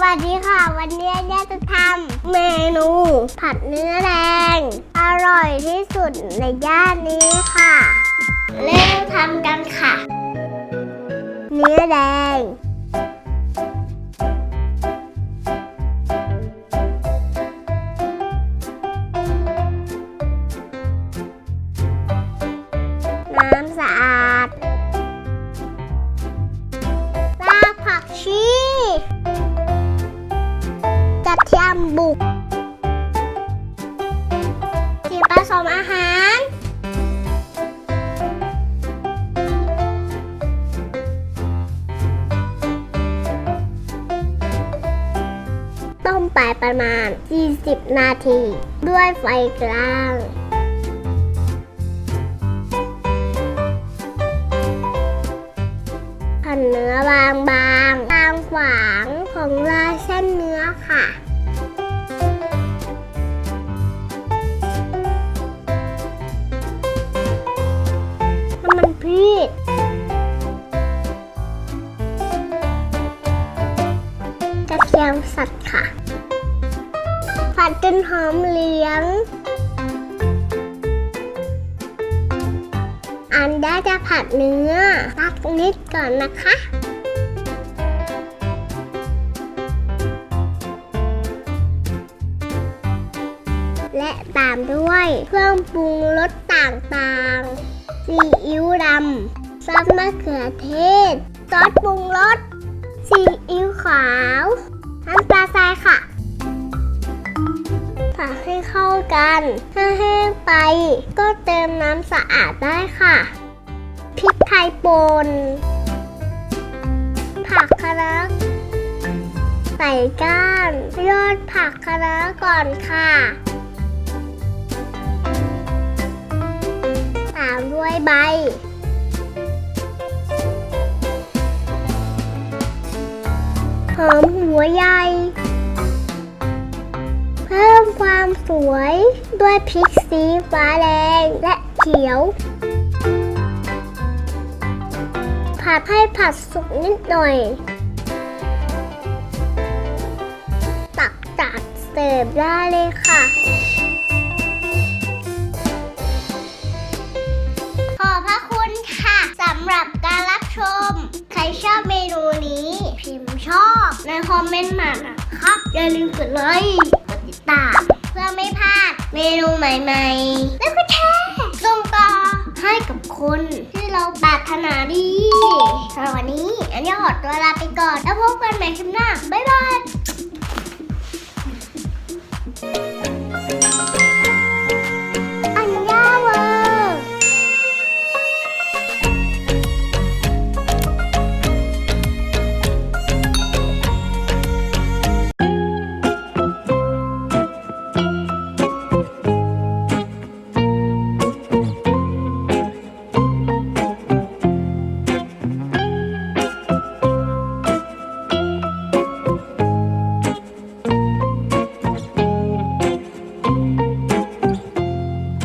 วัสดีค่ะ วันนี้ย่าจะทำเมนู ผัดเนื้อแดง อร่อยที่สุดในย่านนี้ค่ะ เริ่มทำกันค่ะ เนื้อแดง กระเทียมบุกสีผสมอาหาร ต้มไปประมาณ 40 นาที ด้วยไฟกลางหั่นเนื้อบางบางๆบางขวางของลายเส้นเนื้อค่ะ เทียมสัตว์ค่ะผัดจนหอมเหลือง อันดาจะผัดเนื้อสักนิดก่อนนะคะและตามด้วยเครื่องปรุงรสต่างๆ ซีอิ๊วดำ ซอสมะเขือเทศ ซอสปรุงรส ซีอิ๊วขาว น้ำปลาทรายค่ะ ผัดให้เข้ากัน ถ้าแห้งไป ก็เติมน้ำสะอาดได้ค่ะ พริกไทยป่น ผักคะน้าใส่ก้านยอดผักคะน้าก่อนค่ะตามด้วยใบ อมหัวใหญ่ เพิ่มความสวยด้วยพริกสีฟ้าแดงและเขียว ผัดให้ผัดสุกนิดหน่อย ตักจัดเสิร์ฟได้เลยค่ะ นะครับ อย่าลืมกดไลค์กดติดตามเพื่อไม่พลาดเมนูใหม่ๆ แล้วก็แชร์ส่งต่อให้กับคนที่เราปรารถนาดีสำหรับวันนี้อันนี้ขอตัวลาไปก่อน แล้วพบกันใหม่คลิปหน้า บ๊ายบาย